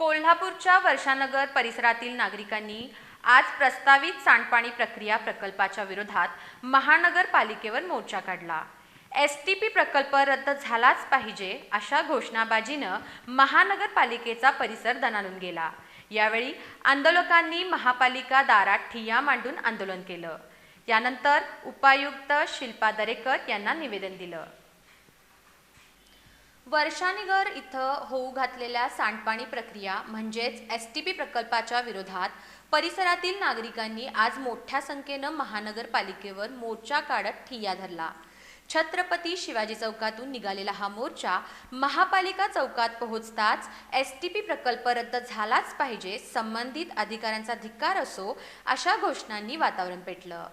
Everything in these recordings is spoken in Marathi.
कोल्हापूरच्या वर्षानगर परिसरातील नागरिकांनी आज प्रस्तावित सांडपाणी प्रक्रिया प्रकल्पाच्या विरोधात महानगरपालिकेवर मोर्चा काढला. एस टी पी प्रकल्प रद्द झालाच पाहिजे अशा घोषणाबाजीनं महानगरपालिकेचा परिसर दणाणून गेला. यावेळी आंदोलकांनी महापालिका दारात ठिय्या मांडून आंदोलन केलं. यानंतर उपायुक्त शिल्पा दरेकर यांना निवेदन दिलं. वर्षानिगर इथं होऊ घातलेल्या सांडपाणी प्रक्रिया म्हणजेच एस टी पी प्रकल्पाच्या विरोधात परिसरातील नागरिकांनी आज मोठ्या संख्येनं महानगरपालिकेवर मोर्चा काढत ठिय्या धरला. छत्रपती शिवाजी चौकातून निघालेला हा मोर्चा महापालिका चौकात पोहोचताच एस टी पी प्रकल्प रद्द झालाच पाहिजे संबंधित अधिकाऱ्यांचा धिक्कार असो अशा घोषणांनी वातावरण पेटलं.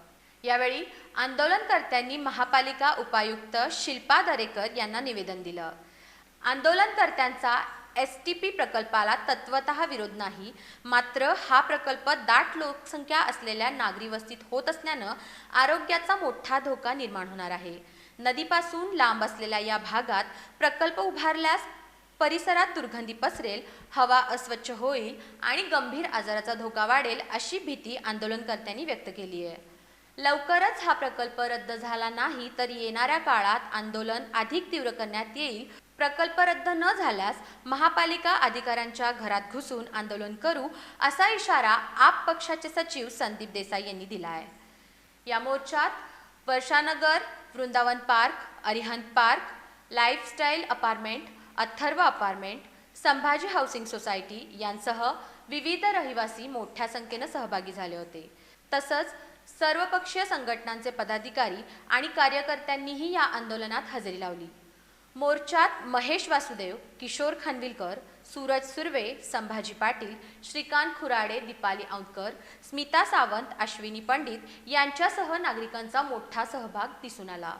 यावेळी आंदोलनकर्त्यांनी महापालिका उपायुक्त शिल्पा दरेकर यांना निवेदन दिलं. आंदोलनकर्त्यांचा एस टी पी प्रकल्पाला तत्वत विरोध नाही मात्र हा प्रकल्प दाट लोकसंख्या असलेल्या नागरी वस्तीत होत असल्यानं आरोग्याचा मोठा धोका निर्माण होणार आहे. नदीपासून लांब असलेल्या या भागात प्रकल्प उभारल्यास परिसरात दुर्गंधी पसरेल हवा अस्वच्छ होईल आणि गंभीर आजाराचा धोका वाढेल अशी भीती आंदोलनकर्त्यांनी व्यक्त केली आहे. लवकरच हा प्रकल्प रद्द झाला नाही तर येणाऱ्या काळात आंदोलन अधिक तीव्र करण्यात येईल प्रकल्प रद्द न झाल्यास महापालिका अधिकाऱ्यांच्या घरात घुसून आंदोलन करू असा इशारा आप पक्षाचे सचिव संदीप देसाई यांनी दिला आहे या मोर्चात Varshanagar Vrindavan park Arihant park lifestyle apartment Atharva apartment Sambhaji housing society यांसह विविध रहिवासी मोठ्या संख्येनं सहभागी झाले होते. तसंच सर्वपक्षीय संघटनांचे पदाधिकारी आणि कार्यकर्त्यांनीही या आंदोलनात हजेरी लावली. मोर्चात महेश वासुदेव किशोर खानविलकर सूरज सुर्वे संभाजी पाटील श्रीकांत खुराडे दीपाली औंदकर स्मिता सावंत अश्विनी पंडित यांच्यासह नागरिकांचा मोठा सहभाग दिसून आला.